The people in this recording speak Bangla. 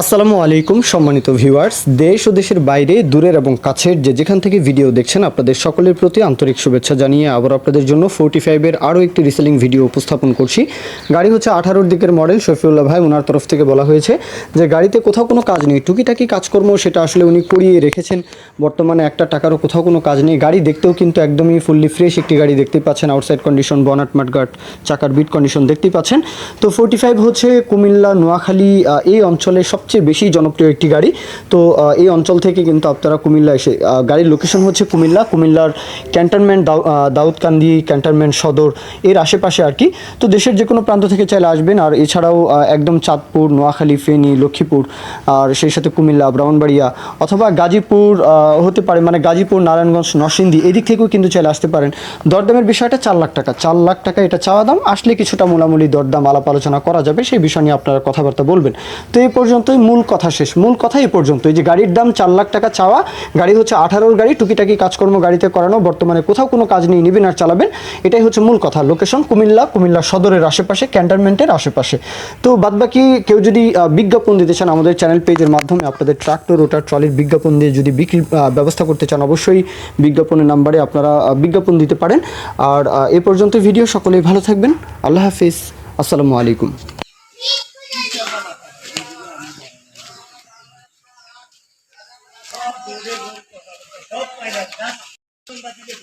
আসসালামু আলাইকুম, সম্মানিত ভিউয়ার্স। দেশ ও দেশের বাইরে, দূরের এবং কাছের যে যেখান থেকে ভিডিও দেখছেন, আপনাদের সকলের প্রতি আন্তরিক শুভেচ্ছা জানিয়ে আবার আপনাদের জন্য ফোর্টি ফাইভের আরও একটি রিসেলিং ভিডিও উপস্থাপন করছি। গাড়ি হচ্ছে আঠারোর দিকের মডেল, শফিউল্লাহ ভাই ওনার তরফ থেকে বলা হয়েছে যে গাড়িতে কোথাও কোনো কাজ নেই, টুকিটাকি কাজকর্ম সেটা আসলে উনি করিয়ে রেখেছেন। বর্তমানে একটা টাকারও কোথাও কোনো কাজ নেই। গাড়ি দেখতেও কিন্তু একদমই ফুললি ফ্রেশ একটি গাড়ি দেখতেই পাচ্ছেন। আউটসাইড কন্ডিশন বনাট মাটগাট চাকার বিট কন্ডিশন দেখতেই পাচ্ছেন। তো ফোর্টি ফাইভ হচ্ছে কুমিল্লা, নোয়াখালী এই অঞ্চলে সবচেয়ে বেশি জনপ্রিয় একটি গাড়ি। তো এই অঞ্চল থেকে কিন্তু আপনারা কুমিল্লা এসে গাড়ির লোকেশন হচ্ছে কুমিল্লা। কুমিল্লার ক্যান্টনমেন্ট দাউদকান্দি ক্যান্টনমেন্ট সদর, এর আশেপাশে আর কি। তো, দেশের যে কোনো প্রান্ত থেকে চাইলে আসবেন। আর এছাড়াও একদম চাঁদপুর, নোয়াখালী, ফেনী, লক্ষ্মীপুর, আর সেই সাথে কুমিল্লা, ব্রাহ্মণবাড়িয়া অথবা গাজীপুর হতে পারে মানে গাজীপুর, নারায়ণগঞ্জ, নরসিংদী, এদিক থেকেও কিন্তু চাইলে আসতে পারেন। দরদামের বিষয়টা চার লাখ টাকা। চার লাখ টাকা এটা চাওয়া দাম। আসলে কিছুটা মোলামুলি দরদাম আলাপ আলোচনা করা যাবে। সেই বিষয় নিয়ে আপনারা কথাবার্তা বলবেন। তো এই পর্যন্তই মূল কথা শেষ। মূল কথা এই পর্যন্ত এই যে গাড়ির দাম চার লাখ টাকা চাওয়া, গাড়ি হচ্ছে আঠারোর গাড়ি, টুকিটাকি কাজকর্ম গাড়িতে করানো, বর্তমানে কোথাও কোনো কাজ নেই, নেবেন আর চালাবেন, এটাই হচ্ছে মূল কথা। লোকেশন কুমিল্লা কুমিল্লা সদরের আশেপাশে ক্যান্টনমেন্টের আশেপাশে। তো বাদবাকি কেউ যদি বিজ্ঞাপন দিতে চান আমাদের চ্যানেল পেজের মাধ্যমে, আপনাদের ট্রাক্টর ওটার ট্রলির বিজ্ঞাপন দিয়ে যদি বিক্রি ব্যবস্থা করতে চান, অবশ্যই বিজ্ঞাপনের নাম্বারে আপনারা বিজ্ঞাপন দিতে পারেন। আর এ পর্যন্ত ভিডিও সকলেই ভালো থাকবেন। আল্লাহ হাফিজ। আসসালামু আলাইকুম। সব বোর্ডে সব পাইলাম সাংবাদিকে